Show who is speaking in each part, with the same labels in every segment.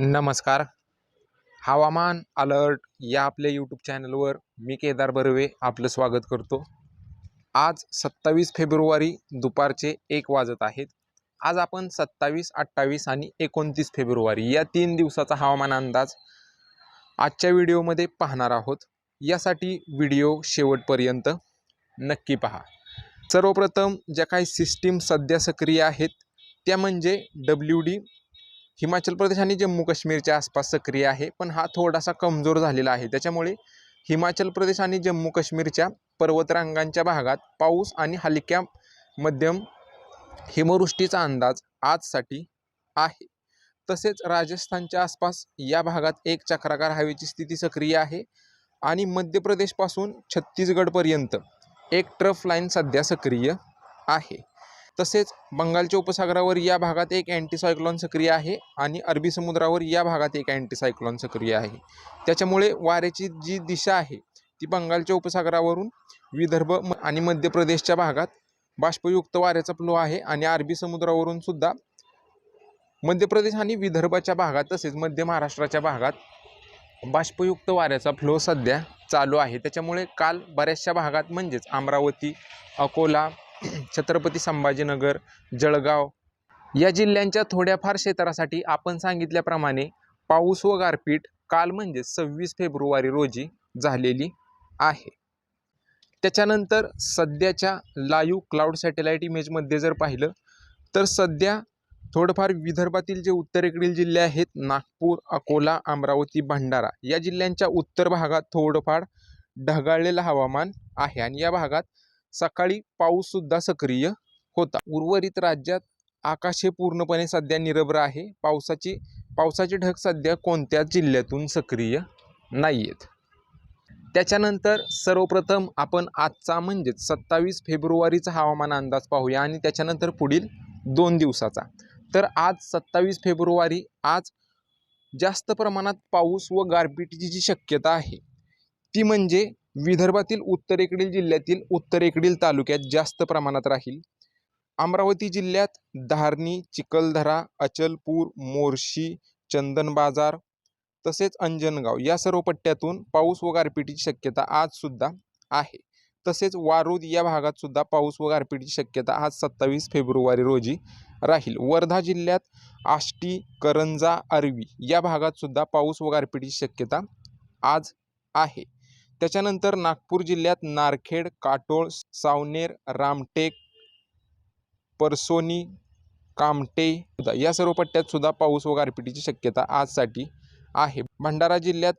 Speaker 1: नमस्कार. हवामान अलर्ट या आपल्या यूट्यूब चॅनलवर मी केदार बर्वे आपलं स्वागत करतो. आज सत्तावीस फेब्रुवारी दुपारचे एक वाजत आहेत. आज आपण सत्तावीस अठ्ठावीस आणि एकोणतीस फेब्रुवारी या तीन दिवसाचा हवामान अंदाज आजच्या व्हिडिओमध्ये पाहणार आहोत. यासाठी व्हिडिओ शेवटपर्यंत नक्की पहा. सर्वप्रथम ज्या काही सिस्टीम सध्या सक्रिय आहेत त्या म्हणजे डब्ल्यू डी हिमाचल प्रदेश आणि जम्मू काश्मीरच्या आसपास सक्रिय आहे पण हा थोडासा कमजोर झालेला आहे. त्याच्यामुळे हिमाचल प्रदेश आणि जम्मू काश्मीरच्या पर्वतरांगांच्या भागात पाऊस आणि हलक्या मध्यम हिमवृष्टीचा अंदाज आजसाठी आहे. तसेच राजस्थानच्या आसपास या भागात एक चक्राकार हवेची स्थिती सक्रिय आहे आणि मध्य प्रदेशपासून छत्तीसगडपर्यंत एक ट्रफ लाईन सध्या सक्रिय आहे. तसेच बंगालच्या उपसागरावर या भागात एक अँटीसायक्लॉन सक्रिय आहे आणि अरबी समुद्रावर या भागात एक अँटीसायक्लॉन सक्रिय आहे. त्याच्यामुळे वाऱ्याची जी दिशा आहे ती बंगालच्या उपसागरावरून विदर्भ म- आणि मध्य प्रदेशच्या भागात बाष्पयुक्त वाऱ्याचा फ्लो आहे आणि अरबी समुद्रावरून सुद्धा मध्य प्रदेश आणि विदर्भाच्या भागात तसेच मध्य महाराष्ट्राच्या भागात बाष्पयुक्त वाऱ्याचा फ्लो सध्या चालू आहे. त्याच्यामुळे काल बऱ्याचशा भागात म्हणजेच अमरावती अकोला छत्रपती संभाजीनगर जळगाव या जिल्ह्यांच्या थोड्याफार क्षेत्रासाठी आपण सांगितल्याप्रमाणे पाऊस व गारपीट काल म्हणजे सव्वीस फेब्रुवारी रोजी झालेली आहे. त्याच्यानंतर सध्याच्या लाईव्ह क्लाउड सॅटेलाईट इमेजमध्ये जर पाहिलं तर सध्या थोडंफार विदर्भातील जे उत्तरेकडील जिल्हे आहेत नागपूर अकोला अमरावती भंडारा या जिल्ह्यांच्या उत्तर भागात थोडंफार ढगाळलेलं हवामान आहे. आणि या भागात सकाळी पाऊससुद्धा सक्रिय होता. उर्वरित राज्यात आकाश हे पूर्णपणे सध्या निरभ्र आहे. पावसाची पावसाचे ढग सध्या कोणत्याच जिल्ह्यातून सक्रिय नाही आहेत त्याच्यानंतर सर्वप्रथम आपण आजचा म्हणजेच सत्तावीस फेब्रुवारीचा हवामान अंदाज पाहूया आणि त्याच्यानंतर पुढील दोन दिवसाचा. तर आज सत्तावीस फेब्रुवारी आज जास्त प्रमाणात पाऊस व गारपिटीची जी शक्यता आहे ती म्हणजे विदर्भातील उत्तरेकडील जिल्ह्यातील उत्तरेकडील तालुक्यात जास्त प्रमाणात राहील. अमरावती जिल्ह्यात धारणी चिखलदरा अचलपूर मोर्शी चंदन बाजार तसेच अंजनगाव या सर्व पट्ट्यातून पाऊस व गारपिटीची शक्यता आजसुद्धा आहे. तसेच वारूद या भागात सुद्धा पाऊस व गारपिटीची शक्यता आज सत्तावीस फेब्रुवारी रोजी राहील. वर्धा जिल्ह्यात आष्टी करंजा अरवी या भागात सुद्धा पाऊस व गारपिटीची शक्यता आज आहे. त्याच्यानंतर नागपूर जिल्ह्यात नारखेड काटोळ सावनेर रामटेक परसोनी कामटे या सर्व पट्ट्यात सुद्धा पाऊस व गारपिटीची शक्यता आजसाठी आहे. भंडारा जिल्ह्यात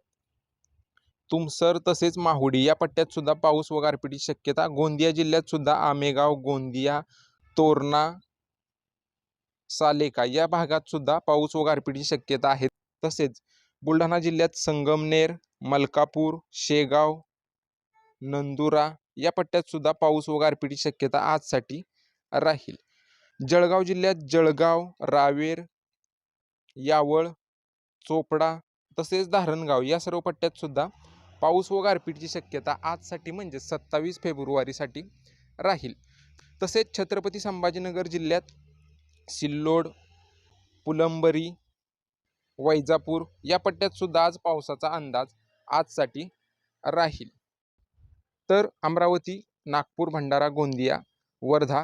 Speaker 1: तुमसर तसेच माहुडी या पट्ट्यात सुद्धा पाऊस व गारपिटीची शक्यता. गोंदिया जिल्ह्यात सुद्धा आमेगाव गोंदिया तोरणा सालेका या भागात सुद्धा पाऊस व गारपिटीची शक्यता आहे. तसेच बुलढाणा जिल्ह्यात संगमनेर मलकापूर शेगाव नंदुरा या पट्ट्यात सुद्धा पाऊस व गारपिटीची शक्यता आजसाठी राहील. जळगाव जिल्ह्यात जळगाव रावेर यावळ चोपडा तसेच धारणगाव या सर्व पट्ट्यात सुद्धा पाऊस व गारपीटची शक्यता आजसाठी म्हणजे सत्तावीस फेब्रुवारीसाठी राहील. तसेच छत्रपती संभाजीनगर जिल्ह्यात सिल्लोड पुलंबरी वैजापूर या पट्ट्यात सुद्धा आज पावसाचा अंदाज आजसाठी राहील. तर अमरावती नागपूर भंडारा गोंदिया वर्धा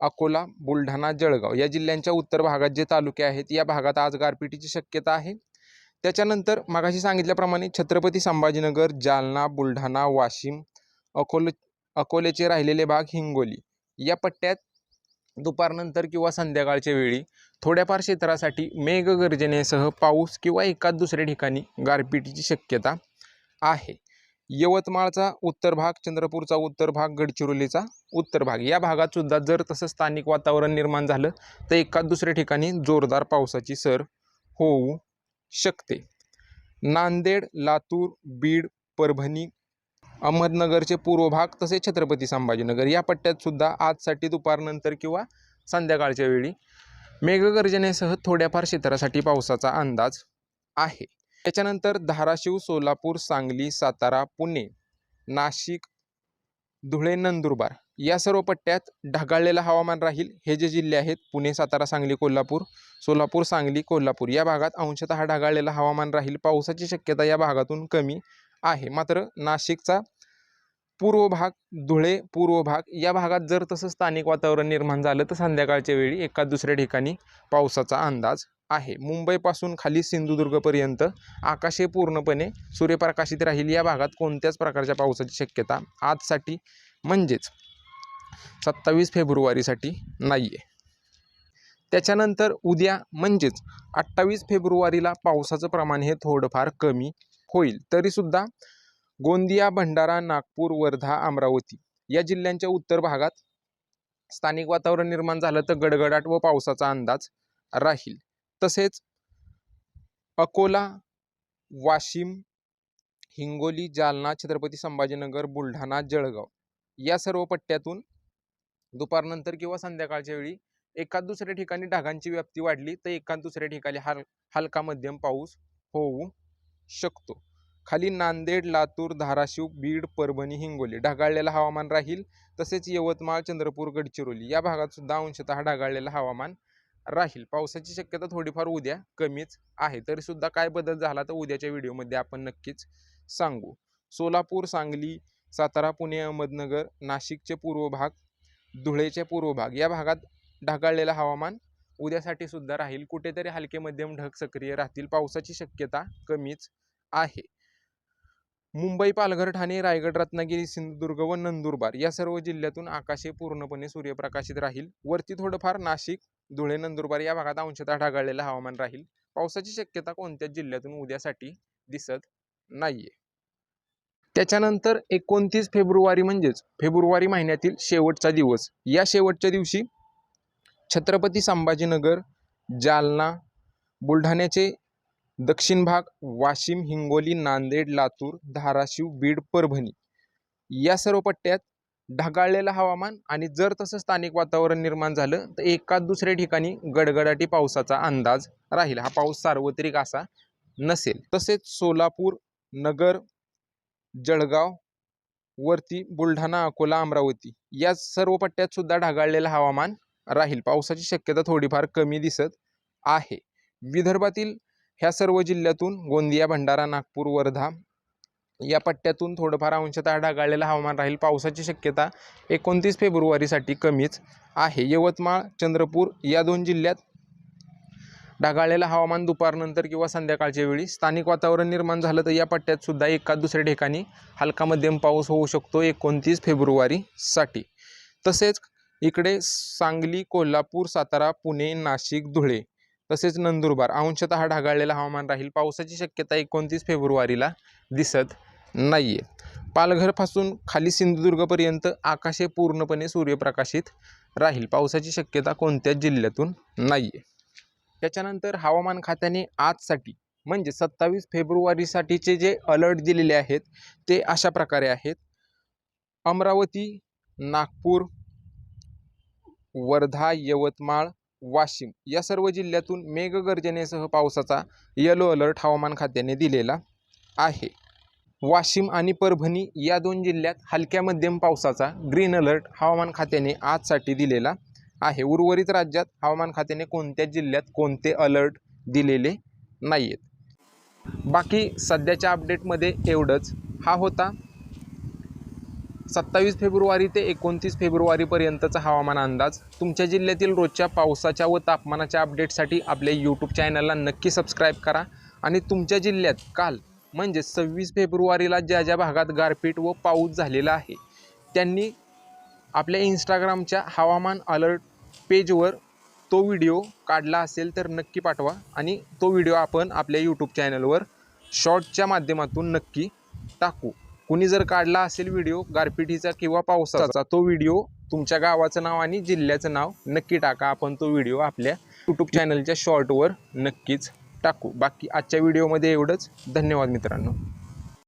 Speaker 1: अकोला बुलढाणा जळगाव या जिल्ह्यांच्या उत्तर भागात जे तालुके आहेत या भागात आज गारपिटीची शक्यता आहे. त्याच्यानंतर मागाशी सांगितल्याप्रमाणे छत्रपती संभाजीनगर जालना बुलढाणा वाशिम अकोले अकोल्याचे राहिलेले भाग हिंगोली या पट्ट्यात दुपारनंतर किंवा संध्याकाळच्या वेळी थोड्याफार क्षेत्रासाठी मेघगर्जनेसह पाऊस किंवा एकाच दुसऱ्या ठिकाणी गारपिटीची शक्यता आहे. यवतमाळचा उत्तर भाग चंद्रपूरचा उत्तर भाग गडचिरोलीचा उत्तर भाग. या भागात सुद्धा जर तसं स्थानिक वातावरण निर्माण झालं तर एका दुसऱ्या ठिकाणी जोरदार पावसाची सर होऊ शकते. नांदेड लातूर बीड परभणी अहमदनगरचे पूर्व भाग तसेच छत्रपती संभाजीनगर. या पट्ट्यात सुद्धा आजसाठी दुपारनंतर किंवा संध्याकाळच्या वेळी मेघगर्जनेसह थोड्याफार क्षेत्रासाठी पावसाचा अंदाज आहे. त्याच्यानंतर धाराशिव सोलापूर सांगली सातारा पुणे नाशिक धुळे नंदुरबार या सर्व पट्ट्यात ढगाळलेलं हवामान राहील. हे जे जिल्हे आहेत पुणे सातारा सांगली कोल्हापूर सोलापूर सांगली कोल्हापूर या भागात अंशतः ढगाळलेलं हवामान राहील. पावसाची शक्यता या भागातून कमी आहे. मात्र नाशिकचा पूर्व भाग धुळे पूर्व भाग या भागात जर तसं स्थानिक वातावरण निर्माण झालं तर संध्याकाळच्या वेळी एका दुसऱ्या ठिकाणी पावसाचा अंदाज आहे. मुंबईपासून खाली सिंधुदुर्गपर्यंत आकाश हे पूर्णपणे सूर्यप्रकाशित राहील. या भागात कोणत्याच प्रकारच्या पावसाची शक्यता आजसाठी म्हणजेच सत्तावीस फेब्रुवारीसाठी नाही आहे त्याच्यानंतर उद्या म्हणजेच अठ्ठावीस फेब्रुवारीला पावसाचं प्रमाण हे थोडंफार कमी होईल. तरीसुद्धा गोंदिया भंडारा नागपूर वर्धा अमरावती या जिल्ह्यांच्या उत्तर भागात स्थानिक वातावरण निर्माण झालं तर गडगडाट व पावसाचा अंदाज राहील. तसेच अकोला वाशिम हिंगोली जालना छत्रपती संभाजीनगर बुलढाणा जळगाव या सर्व पट्ट्यातून दुपारनंतर किंवा संध्याकाळच्या वेळी एकाच दुसऱ्या ठिकाणी ढगांची व्याप्ती वाढली तर एकाच दुसऱ्या ठिकाणी हल हलका मध्यम पाऊस होऊ शकतो. खाली नांदेड लातूर धाराशिव बीड परभणी हिंगोली. ढगाळलेलं हवामान राहील तसेच यवतमाळ चंद्रपूर गडचिरोली या भागात सुद्धा अंशतः ढगाळलेलं हवामान राहील. पावसाची शक्यता थोडीफार उद्या कमीच आहे तरी सुद्धा काय बदल झाला तर उद्याच्या व्हिडिओमध्ये आपण नक्कीच सांगू. सोलापूर सांगली सातारा पुणे अहमदनगर नाशिकचे पूर्व भाग धुळेचे पूर्व भाग या भागात ढगाळलेलं हवामान उद्यासाठी सुद्धा राहील. कुठेतरी हलके मध्यम ढग सक्रिय राहतील. पावसाची शक्यता कमीच आहे. मुंबई पालघर ठाणे रायगड रत्नागिरी सिंधुदुर्ग व नंदुरबार या सर्व जिल्ह्यातून आकाशे पूर्णपणे सूर्यप्रकाशित राहील. वरती थोडंफार नाशिक धुळे नंदुरबार या भागात अंशतः ढगाळलेलं हवामान राहील. पावसाची शक्यता कोणत्याच जिल्ह्यातून उद्यासाठी दिसत नाहीये. त्याच्यानंतर एकोणतीस फेब्रुवारी म्हणजेच फेब्रुवारी महिन्यातील शेवटचा दिवस. या शेवटच्या दिवशी छत्रपती संभाजीनगर जालना बुलढाण्याचे दक्षिण भाग वाशिम हिंगोली नांदेड लातूर धाराशिव बीड परभणी. या सर्व पट्ट्यात ढगाळलेलं हवामान आणि जर तसं स्थानिक वातावरण निर्माण झालं तर एका दुसऱ्या ठिकाणी गडगडाटी पावसाचा अंदाज राहील. हा पाऊस सार्वत्रिक असा नसेल. तसेच सोलापूर नगर जळगाव वरती बुलढाणा अकोला अमरावती या सर्व पट्ट्यात सुद्धा ढगाळलेलं हवामान राहील. पावसाची शक्यता थोडीफार कमी दिसत आहे. विदर्भातील ह्या सर्व जिल्ह्यातून गोंदिया भंडारा नागपूर वर्धा या पट्ट्यातून थोडंफार अंशतः ढगाळलेलं हवामान राहील. पावसाची शक्यता एकोणतीस फेब्रुवारीसाठी कमीच आहे. यवतमाळ चंद्रपूर या दोन जिल्ह्यात ढगाळलेलं हवामान दुपारनंतर किंवा संध्याकाळच्या वेळी स्थानिक वातावरण निर्माण झालं तर या पट्ट्यात सुद्धा एका दुसऱ्या ठिकाणी हलका मध्यम पाऊस होऊ शकतो एकोणतीस फेब्रुवारीसाठी. तसेच इकडे सांगली कोल्हापूर सातारा पुणे नाशिक धुळे तसेच नंदुरबार. अंशतः ढगाळलेलं हवामान राहील. पावसाची शक्यता एकोणतीस फेब्रुवारीला दिसत नाही आहे पालघरपासून खाली सिंधुदुर्गपर्यंत आकाशे पूर्णपणे सूर्यप्रकाशित राहील. पावसाची शक्यता कोणत्याच जिल्ह्यातून नाही आहे त्याच्यानंतर हवामान खात्याने आजसाठी म्हणजे सत्तावीस फेब्रुवारीसाठीचे जे अलर्ट दिलेले आहेत ते अशा प्रकारे आहेत. अमरावती नागपूर वर्धा यवतमाळ वाशिम. या सर्व जिल्ह्यातून मेघगर्जनेसह पावसाचा येलो अलर्ट हवामान खात्याने दिलेला आहे. वाशिम आणि परभणी या दोन जिल्ह्यात हलक्या मध्यम पावसाचा ग्रीन अलर्ट हवामान खात्याने आजसाठी दिलेला आहे. उर्वरित राज्यात हवामान खात्याने कोणत्याच जिल्ह्यात कोणते अलर्ट दिलेले नाही आहेत बाकी सध्याच्या अपडेटमध्ये एवढंच. हा होता सत्तावीस फेब्रुवारी ते एकोणतीस फेब्रुवारीपर्यंतचा हवामान अंदाज. तुमच्या जिल्ह्यातील रोजच्या पावसाच्या व तापमानाच्या अपडेटसाठी आपल्या यूट्यूब चॅनलला नक्की सबस्क्राईब करा. आणि तुमच्या जिल्ह्यात काल म्हणजे सव्वीस फेब्रुवारीला ज्या ज्या भागात गारपीट व पाऊस झालेला आहे त्यांनी आपल्या इंस्टाग्रामच्या हवामान अलर्ट पेजवर तो व्हिडिओ काढला असेल तर नक्की पाठवा. आणि तो व्हिडिओ आपण आपल्या यूट्यूब चॅनलवर शॉर्टच्या माध्यमातून नक्की टाकू. कुणी जर काढला असेल व्हिडिओ गारपिटीचा किंवा पावसाचा तो व्हिडिओ तुमच्या गावाचं नाव आणि जिल्ह्याचं नाव नक्की टाका. आपण तो व्हिडिओ आपल्या यूट्यूब चॅनलच्या शॉर्टवर नक्कीच टाकू. बाकी आजच्या व्हिडिओमध्ये एवढंच. धन्यवाद मित्रांनो.